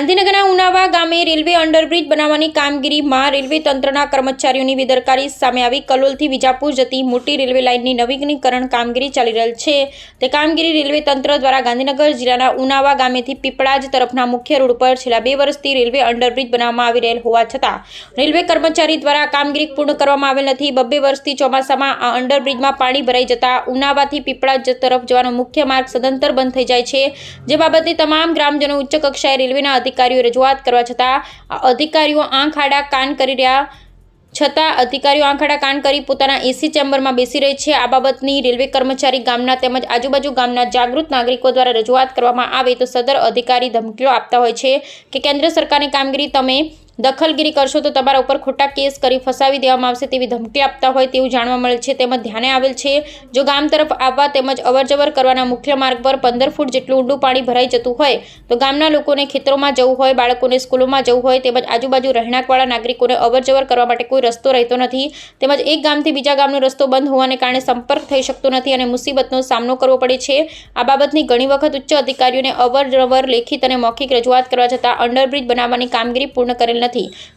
ગાંધીનગરના ઉનાવા ગામે railway underbridge બનાવવાની કામગીરીમાં રેલવે તંત્રના કર્મચારીઓની બેદરકારી સામે આવી. કલોલથી વિજાપુર જતી મોટી રેલવે લાઇનની નવીનીકરણ કામગીરી ચાલી રહેલ છે. તે કામગીરી રેલવે તંત્ર દ્વારા ગાંધીનગર જિલ્લાના ઉનાવા ગામેથી પીપળાજ તરફના મુખ્ય રોડ પર છેલ્લા બે વર્ષથી રેલવે અંડરબ્રિજ બનાવવામાં આવી રહેલ હોવા છતાં રેલવે કર્મચારી દ્વારા કામગીરી પૂર્ણ કરવામાં આવેલ નથી. બબ્બે વર્ષથી ચોમાસામાં આ અંડરબ્રિજમાં પાણી ભરાઈ જતા ઉનાવાથી પીપળાજ તરફ જવાનો મુખ્ય માર્ગ સદંતર બંધ થઈ જાય છે. જે બાબતે તમામ ગ્રામજનો ઉચ્ચ કક્ષાએ રેલવેના અધિકારીઓ રજૂઆત કરવા છતાં અધિકારીઓ આંખ આડા કાન કરી રહ્યા છતાં અધિકારીઓ આંખાડા કાન કરી પોતાના એસી ચેમ્બરમાં બેસી રહી છે. આ બાબતની રેલવે કર્મચારી ગામના તેમજ આજુબાજુ ગામના જાગૃત નાગરિકો દ્વારા રજૂઆત કરવામાં આવે તો સદર અધિકારી ધમકીઓ આપતા હોય છે કે કેન્દ્ર સરકારની કામગીરી તમે દખલગીરી કરશો તો તમારા ઉપર ખોટા કેસ કરી ફસાવી દેવામાં આવશે તેવી ધમકી આપતા હોય તેવું જાણવા મળે છે. તેમજ ધ્યાને આવેલ છે, જો ગામ તરફ આવવા તેમજ અવરજવર કરવાના મુખ્ય માર્ગ પર પંદર ફૂટ જેટલું ઊંડું પાણી ભરાઈ જતું હોય, તો ગામના લોકોને ખેતરોમાં જવું હોય, બાળકોને સ્કૂલોમાં જવું હોય, તેમજ આજુબાજુ રહેણાંકવાળા નાગરિકોને અવરજવર કરવા માટે કોઈ રસ્તો રહેતો નથી. તેમજ એક ગામથી બીજા ગામનો રસ્તો બંધ હોવાને કારણે સંપર્ક થઈ શકતો નથી અને મુસીબતનો સામનો કરવો પડે છે. આ બાબતની ઘણી વખત ઉચ્ચ અધિકારીઓને અવરજવર લેખિત અને મૌખિક રજૂઆત કરવા છતાં અંડરબ્રિજ બનાવવાની કામગીરી પૂર્ણ કરેલ નથી.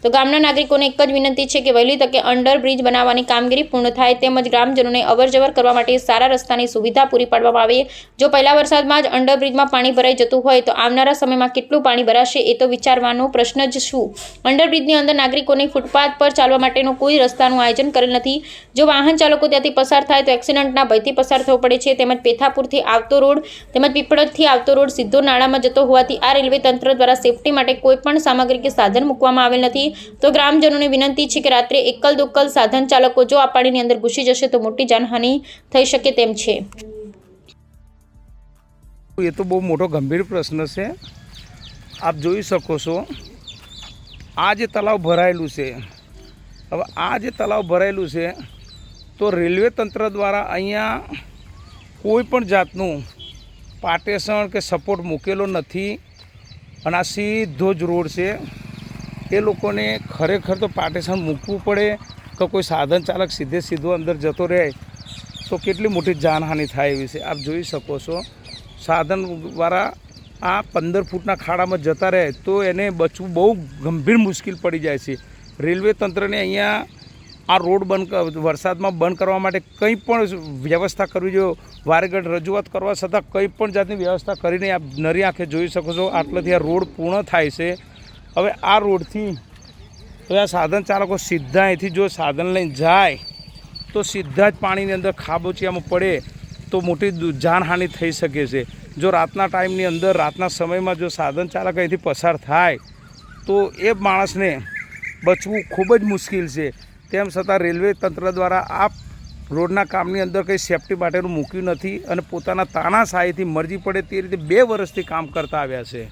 તો ગામના નાગરિકોને એક જ વિનંતી છે કે વહેલી તકે અંડરબ્રિજ બનાવવાની કામગીરી પૂર્ણ થાય તેમજ ગ્રામજનોને અવરજવર કરવા માટે સારા રસ્તાની સુવિધા પૂરી પાડવામાં આવે. જો પહેલા વરસાદમાં જ અંડરબ્રિજમાં પાણી ભરાઈ જતું હોય તો આવનારા સમયમાં કેટલું પાણી ભરાશે એ તો વિચારવાનો પ્રશ્ન જ શું? અંડરબ્રિજની અંદર નાગરિકોને ફૂટપાથ પર ચાલવા માટેનો કોઈ રસ્તાનું આયોજન કરેલ નથી. જો વાહન ચાલકો ત્યાંથી પસાર થાય તો એક્સિડન્ટના ભયથી પસાર થવું પડે છે. તેમજ પેથાપુરથી આવતો રોડ તેમજ પીપળદથી આવતો રોડ સીધો નાળામાં જતો હોવાથી આ રેલવે તંત્ર દ્વારા સેફટી માટે કોઈ પણ સામગ્રી કે સાધન મૂકવામાં આવેલ નથી. તો ગ્રામજનોને વિનંતી છે કે રાત્રે એકલ દોકલ સાધન ચાલકો જો આ પાણીની અંદર ઘૂસી જશે તો મોટી જાનહાનિ થઈ શકે તેમ છે. એ તો બહુ મોટો ગંભીર પ્રશ્ન છે. આપ જોઈ શકો છો, આ જે તલાવ ભરાયેલું છે, હવે આ જે તલાવ ભરાયેલું છે, તો રેલવે તંત્ર દ્વારા અહીંયા કોઈ પણ જાતનું પાટેસણ કે સપોર્ટ મૂકેલો નથી. અને આ સીધો જ રોડ છે. એ લોકોને ખરેખર તો પાર્ટેશન મૂકવું પડે કે કોઈ સાધન ચાલક સીધે સીધો અંદર જતો રહે, તો કેટલી મોટી જાનહાનિ થાય એવી છે. આપ જોઈ શકો છો, સાધન દ્વારા આ પંદર ફૂટના ખાડામાં જતા રહે, તો એને બચવું બહુ ગંભીર મુશ્કેલ પડી જાય છે. રેલવે તંત્રને અહીંયા આ રોડ બંધ વરસાદમાં બંધ કરવા માટે કંઈ પણ વ્યવસ્થા કરવી જોઈએ. વારેગઢ રજૂઆત કરવા છતાં કંઈ પણ જાતની વ્યવસ્થા કરીને આપ નરી આંખે જોઈ શકો છો, આટલેથી આ રોડ પૂર્ણ થાય છે. હવે આ રોડથી હવે આ સાધન ચાલકો સીધા અહીંથી જો સાધન લઈને જાય, તો સીધા જ પાણીની અંદર ખાબોચિયામાં પડે, તો મોટી જાનહાનિ થઈ શકે છે. જો રાતના ટાઈમની અંદર, રાતના સમયમાં જો સાધન ચાલક અહીંથી પસાર થાય, તો એ માણસને બચવું ખૂબ જ મુશ્કેલ છે. તેમ છતાં રેલવે તંત્ર દ્વારા આ રોડના કામની અંદર કંઈ સેફટી માટેનું મૂક્યું નથી અને પોતાના તાનાશાહીથી મરજી પડે તે રીતે બે વર્ષથી કામ કરતા આવ્યા છે.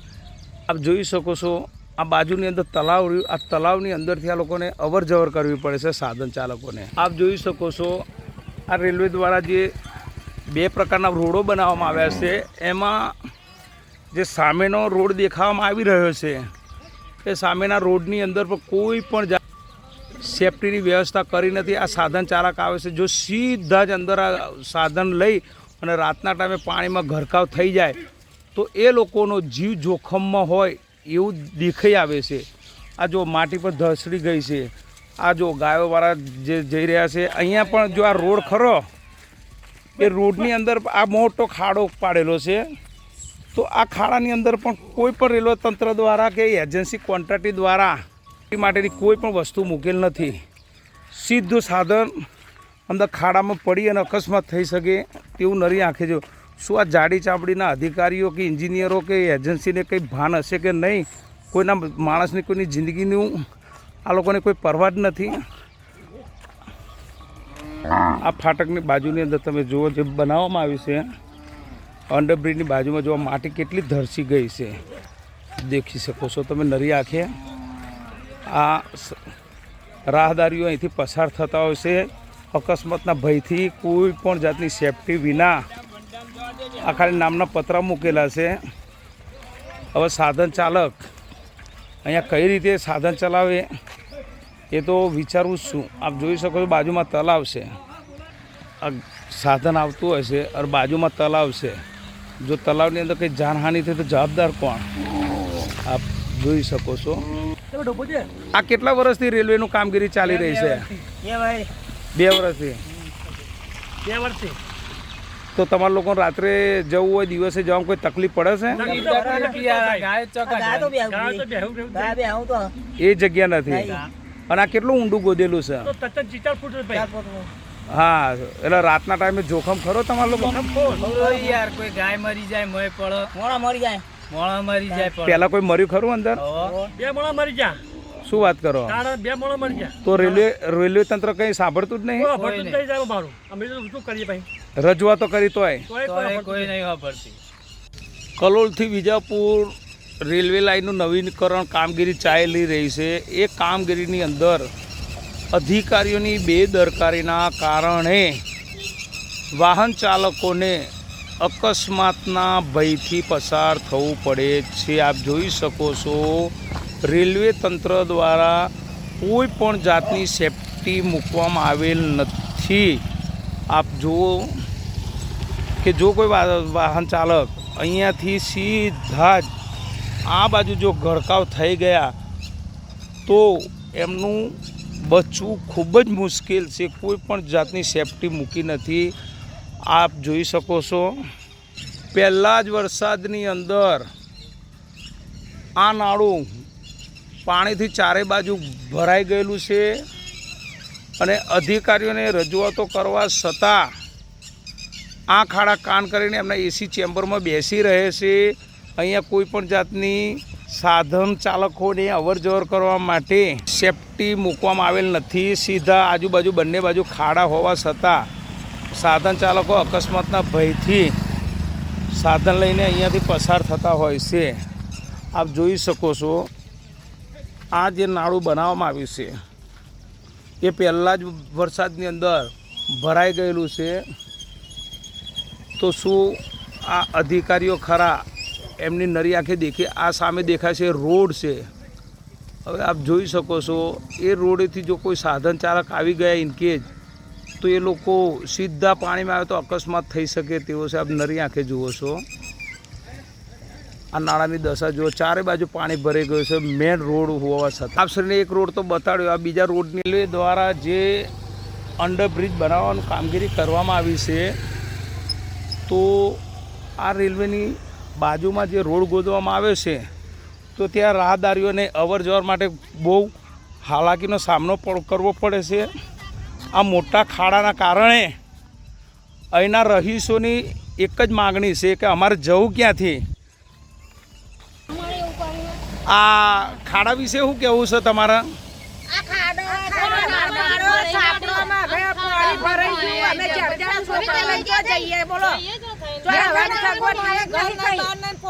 આપ જોઈ શકો છો આ બાજુની અંદર તલાવ રહ્યું. આ તલાવની અંદરથી આ લોકોને અવર જવર કરવી પડે છે સાધન ચાલકોને. આપ જોઈ શકો છો, આ રેલવે દ્વારા જે બે પ્રકારના રોડો બનાવવામાં આવ્યા છે, એમાં જે સામેનો રોડ દેખાવામાં આવી રહ્યો છે, એ સામેના રોડની અંદર પણ કોઈ પણ સેફટીની વ્યવસ્થા કરી નથી. આ સાધન ચાલક આવે છે, જો સીધા જ અંદર આ સાધન લઈ અને રાતના ટાઈમે પાણીમાં ગરકાવ થઈ જાય, તો એ લોકોનો જીવ જોખમમાં હોય. એવું દેખાઈ આવે છે. આ જો માટી પર ધસડી ગઈ છે. આ જો ગાયોવાળા જે જઈ રહ્યા છે, અહીંયા પણ જો આ રોડ ખરો, એ રોડની અંદર આ મોટો ખાડો પાડેલો છે. તો આ ખાડાની અંદર પણ કોઈ પણ રેલવે તંત્ર દ્વારા કે એજન્સી કોન્ટ્રાક્ટી દ્વારા એ માટેની કોઈ પણ વસ્તુ મૂકેલ નથી. સીધું સાધન અંદર ખાડામાં પડી અને અકસ્માત થઈ શકે તેવું નરી આંખે જો શું આ જાડી ચામડીના અધિકારીઓ કે એન્જિનિયરો કે એજન્સીને કંઈ ભાન હશે કે નહીં? કોઈના માણસની કોઈની જિંદગીનું આ લોકોને કોઈ પરવા જ નથી? આ ફાટકની બાજુની અંદર તમે જુઓ જે બનાવવામાં આવ્યું છે, અંડરબ્રિજની બાજુમાં જોવા માટી કેટલી ધરસી ગઈ છે. દેખી શકો છો તમે નરી આંખે. આ રાહદારીઓ અહીંથી પસાર થતા હોય છે. અકસ્માતના ભયથી કોઈ પણ જાતની સેફટી વિના આ ખાલી નામના પતરા મૂકેલા છે. હવે સાધન ચાલક અહીંયા કઈ રીતે સાધન ચલાવે એ તો વિચારવું જ શું આપ જોઈ શકો છો બાજુમાં તલાવ છે આ સાધન આવતું હશે અને બાજુમાં તલાવ છે જો તલાવની અંદર કંઈ જાનહાનિ થઈ તો જવાબદાર કોણ? આપ જોઈ શકો છો. આ કેટલા વર્ષથી રેલવેનું કામગીરી ચાલી રહી છે? બે વર્ષથી. બે વર્ષથી. તો તમારા લોકો રાત્રે જવું હોય દિવસે જવામાં કોઈ તકલીફ પડે ગાય તો બેહું બેહું તો છે એ જગ્યા નથી. અને આ કેટલું ઊંડું ગોદેલું છે? હા એટલે રાતના ટાઈમે જોખમ ખરો તમારા લોકો યાર કોઈ ગાય મરી જાય મય પડો. મોણા મરી જાય. મોણા મરી જાય પેલા કોઈ મર્યું ખરું અંદર? બે મોણા મરી ગયા શું વાત કરો? બે મોણા મરી જા. તો રેલવે રેલવે તંત્ર કઈ સાંભળતું જ નહીં? સાંભળતું જ નહીં જાય મારું અમે તો શું કરીએ ભાઈ? રજૂઆતો કરી તોય. કોઈ તો કોઈ નહીં વાપરતી. કલોલથી વિજાપુર રેલવે લાઇનનું નવીનીકરણ કામગીરી ચાલી રહી છે. એ કામગીરીની અંદર અધિકારીઓની બેદરકારીના કારણે વાહન ચાલકોને અકસ્માતના ભયથી પસાર થવું પડે છે. આપ જોઈ શકો છો રેલવે તંત્ર દ્વારા કોઈ પણ જાતની સેફટી મૂકવામાં આવેલ નથી. આપ જુઓ કે જો કોઈ વાહન ચાલક અહીંયાથી સીધા જ આ બાજુ જો ગળકાવ થઈ ગયા, તો એમનું બચવું ખૂબ જ મુશ્કેલ છે. કોઈ પણ જાતની સેફટી મૂકી નથી. આપ જોઈ શકો છો, પહેલાં જ વરસાદની અંદર આ નાળું પાણીથી ચારે બાજુ ભરાઈ ગયેલું છે. અને અધિકારીઓને રજૂઆતો કરવા છતાં આ ખાડા કાન કરીને એમના એસી ચેમ્બરમાં બેસી રહે છે. અહીંયા કોઈ પણ જાતની સાધન ચાલકોને અવર જવર કરવા માટે સેફટી મૂકવામાં આવેલ નથી. સીધા આજુબાજુ બંને બાજુ ખાડા હોવા છતાં સાધન ચાલકો અકસ્માતના ભયથી સાધન લઈને અહીંયાથી પસાર થતા હોય છે. આપ જોઈ શકો છો, આ જે નાળું બનાવવામાં આવ્યું છે એ પહેલાં જ વરસાદની અંદર ભરાઈ ગયેલું છે. તો શું આ અધિકારીઓ ખરા? એમની નરી આંખે દેખી, આ સામે દેખાય છે રોડ છે. હવે આપ જોઈ શકો છો, એ રોડેથી જો કોઈ સાધન ચાલક આવી ગયા ઇનકેજ તો એ લોકો સીધા પાણીમાં આવે તો અકસ્માત થઈ શકે તેવો છે. આપ નરી આંખે જુઓ છો. આ નાળાની દશા જો ચારે બાજુ પાણી ભરાઈ ગયું છે. મેન રોડ હોવા છતાં. આપશ્રીને એક રોડ તો બતાડ્યો. આ બીજા રોડની દ્વારા જે અંડરબ્રિજ બનાવવાનું કામગીરી કરવામાં આવી છે, તો આ રેલવેની બાજુમાં જે રોડ ગોદવામાં આવે છે, તો ત્યાં રાહદારીઓને અવર જવર માટે બહુ હાલાકીનો સામનો કરવો પડે છે. આ મોટા ખાડાના કારણે અહીંના રહીશોની એક જ માગણી છે કે અમારે જવું ક્યાંથી? આ ખાડા વિશે શું કહેવું છે તમારા?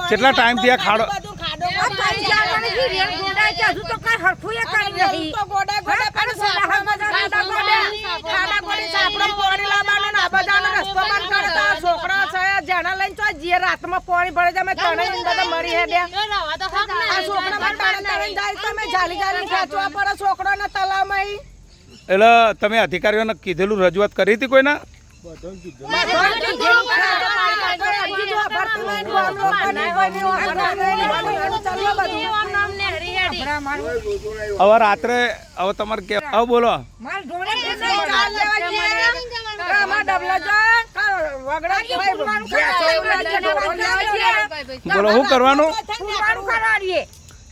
કેટલા ટાઈમથી આ ખાડો રાતમાં પાણી ભરે જાય બધા મરી આ છોકરા માં પાણી તળીને જાય તો અમે જાલી જાલી પડે છોકરો ને તલાવમાં. એટલે તમે અધિકારીઓને કીધેલું રજૂઆત કરી હતી કોઈના બધું કીધેલું ખરા. અડધી જો ભરતું હોય ને બોલ લોકોને કોઈને વાંધો નહીં, વાંધો ચાલ્યો બધું. હવે રાત્રે હવે તમારે કે હવે બોલો. બોલો શું કરવાનું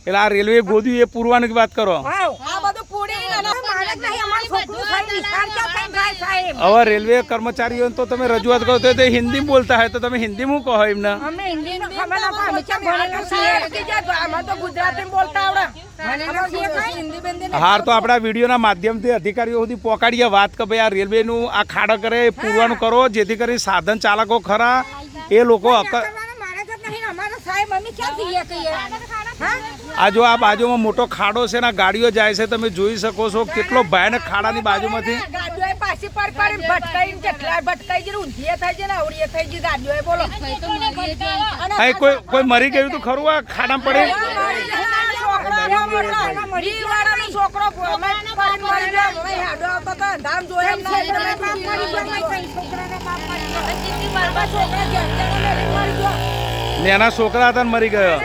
એટલે આ રેલવે ગોદી એ પૂરવાની વાત કરો. આ બધું પૂરી હવે રેલવે કર્મચારીઓને તો તમે રજૂઆત કરો તો તે હિન્દી બોલતા હોય તો તમે હિન્દી હિન્દીમાં કહો એમને? અમને હિન્દીમાં ખબર ના પડે, અમે? અમે તો ગુજરાતી બોલતા આવડે. હિન્દી હાર તો આપણા વિડીયોના માધ્યમથી અધિકારીઓ સુધી પહોંચાડીએ વાત કે ભાઈ આ રેલવેનું આ ખાડા કરે પૂરવાનું કરો જેથી કરી સાધન ચાલકો ખરા એ લોકો અમે? આ જો આ બાજુમાં મોટો ખાડો છે ને આ ગાડીઓ જાય છે તમે જોઈ શકો છો કેટલો ભયાનક ખાડાની બાજુમાંથી. પાછી પર ભટકાઈ કેટલાય ભટકાઈ ગઈ, ઊંધીએ થઈ ગઈ ને અવળીએ થઈ ગઈ એ બોલો. કોઈ કોઈ મરી ગયું તો ખરું? આ ખાડામાં પડે છોકરો. હતા મરી ગયો.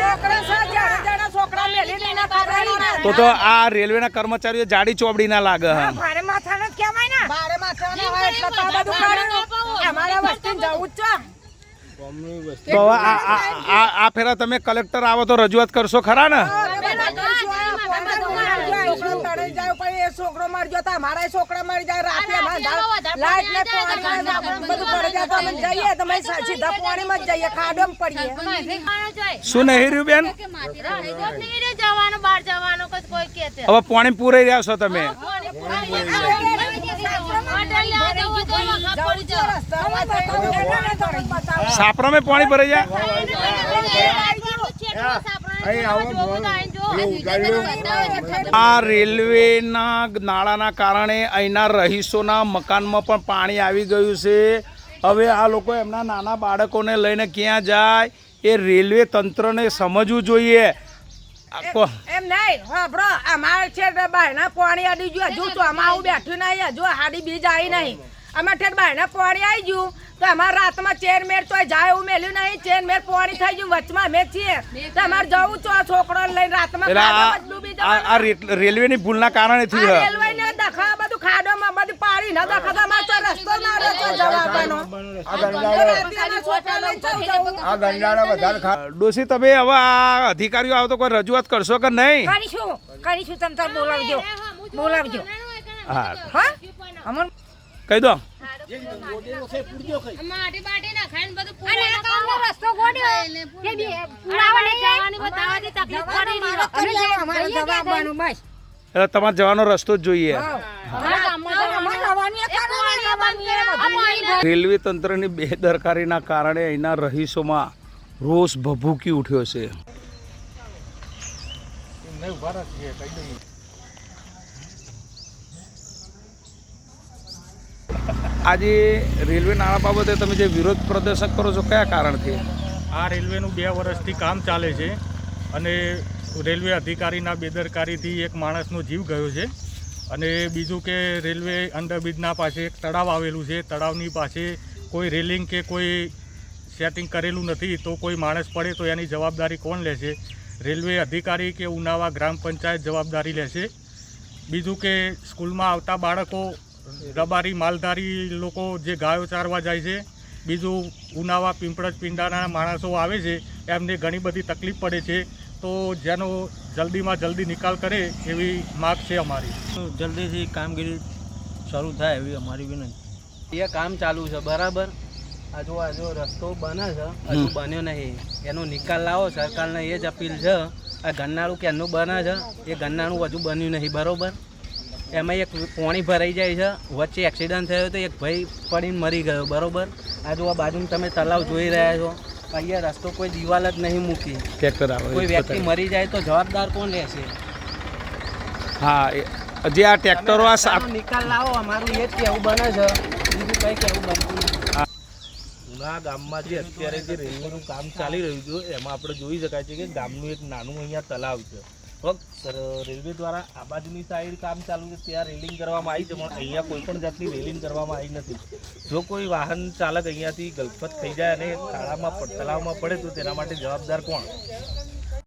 તો તો આ રેલવેના કર્મચારીઓ જાડી ચોપડી ના લાગે હા ભારે માથાનો જ કહેવાય ને ભારે માથાનો હોય એટલે તો આ ફેરા તમે કલેક્ટર આવો તો રજૂઆત કરશો ખરા ને? છોકરો તણાઈ જાય પણ એ છોકરો મરી ગયો તો અમારા છોકરા મરી જાય રાતે લાઈટ ને પાણી બધું પડી જાય તો અમે જઈએ તો અમે સીધા પાણીમાં જ જઈએ ખાડોમાં પડીએ. શું નહીં રહ્યું બેન? જવાનું બહાર જવાનું કઈ કોઈ કે તે હવે પાણી પૂરાઈ રહ્યા છો તમે. સાપરામાં પાણી ભરાઈ જાય. આ રેલવેના નાળાના કારણે અહીંના રહીશોના મકાનમાં પણ પાણી આવી ગયું છે. હવે આ લોકો એમના નાના બાળકોને લઈને ક્યાં જાય એ રેલવે તંત્રને સમજવું જોઈએ. એમ નહીં છે બાયના પાણી આડી ગયું, હજુ આમાં આવું બેઠું નહીં, હજુ હાડી બીજ આવી નહીં. અમારે ઠેર બાયના પોણી આવી ગયું. તો અમારે રાતમાં ચેર મેર તો જાય એવું મેલ્યું નહીં. ચેર મેર પોણી થઈ ગયું. વચમાં અમે છીએ. તો અમારે જવું તો છોકરો લઈને રાતમાં ડૂબી આ- આ જવાનું. રે- રેલવેની ભૂલના કારણે થયું રેલવે ને દખા બધું ખાડોમાં બધું પાણી ન દખા. તો અમારે તો રસ્તો ના રહે જવાનો આ આપવાનો. રાતે ખા. ડોશી તમે હવે આ અધિકારીઓ આવો તો કોઈ રજૂઆત કરશો કે નહીં? કરીશું. કરીશું. તમ તાર બોલાવજો. બોલાવજો. હા. હા? અમન કહી દો એટલે તમારે જવાનો રસ્તો જ જોઈએ. રેલવે તંત્રની બેદરકારીના કારણે અહીંના રહીશોમાં રોષ ભભૂકી ઉઠ્યો છે. આજે રેલવે નાણાં બાબતે તમે જે વિરોધ પ્રદર્શન કરો છો, કયા કારણથી? આ રેલવેનું બે વર્ષથી કામ ચાલે છે અને રેલવે અધિકારીના બેદરકારીથી એક માણસનો જીવ ગયો છે. અને બીજું કે રેલવે અંડરબ્રિજના પાસે એક તળાવ આવેલું છે. તળાવની પાસે કોઈ રેલિંગ કે કોઈ સેટિંગ કરેલું નથી તો કોઈ માણસ પડે તો એની જવાબદારી કોણ લેશે? રેલવે અધિકારી કે ઉનાવા ગ્રામ પંચાયત જવાબદારી લેશે? બીજું કે સ્કૂલમાં આવતા બાળકો રબારી માલધારી લોકો જે ગાયો ચારવા જાય છે બીજું ઉનાવા પીંપળજ પિંડાના માણસો આવે છે એમને ઘણી બધી તકલીફ પડે છે. તો જેનો જલ્દીમાં જલ્દી નિકાલ કરે એવી માગ છે અમારી. જલ્દીથી કામગીરી શરૂ થાય એવી અમારી વિનંતી. એ કામ ચાલુ છે બરાબર? આ જો આ જો રસ્તો બને છે હજુ બન્યો નહીં. એનો નિકાલ લાવો સરકારને એ જ અપીલ છે આ ગન્નાળું ક્યાંનું બને છે? એ ગન્નાળું હજુ બન્યું નહીં બરોબર? એમાં એક પોણી ભરાઈ જાય છે. વચ્ચે એક્સિડન્ટ થયો તો એક ભાઈ પડીને મરી ગયો બરોબર? આ જો આ બાજુમાં તમે તલાવ જોઈ રહ્યા છો. અહીંયા રસ્તો કોઈ દિવાલ જ નહીં મૂકી. કોઈ વ્યક્તિ મરી જાય તો જવાબદાર કોણ રહેશે? હા જે આ ટ્રેક્ટરો આ નિકાલ લાવો અમારું એ જ કેવું બને છે. બીજું કંઈ કેવું બનતું ઉના ગામમાં જે અત્યારે જે રેલવેનું કામ ચાલી રહ્યું છે એમાં આપણે જોઈ શકાય છે કે ગામનું એક નાનું અહીંયા તલાવ છે. રેલવે દ્વારા આ બાજુની સાઈડ કામ ચાલુ છે, ત્યાં રેલિંગ કરવામાં આવી છે, પણ અહીંયા કોઈ પણ જાતની રેલિંગ કરવામાં આવી નથી. જો કોઈ વાહન ચાલક અહીંયાથી ગલફત થઈ જાય અને ખાડામાં તલાવમાં પડે તો તેના માટે જવાબદાર કોણ?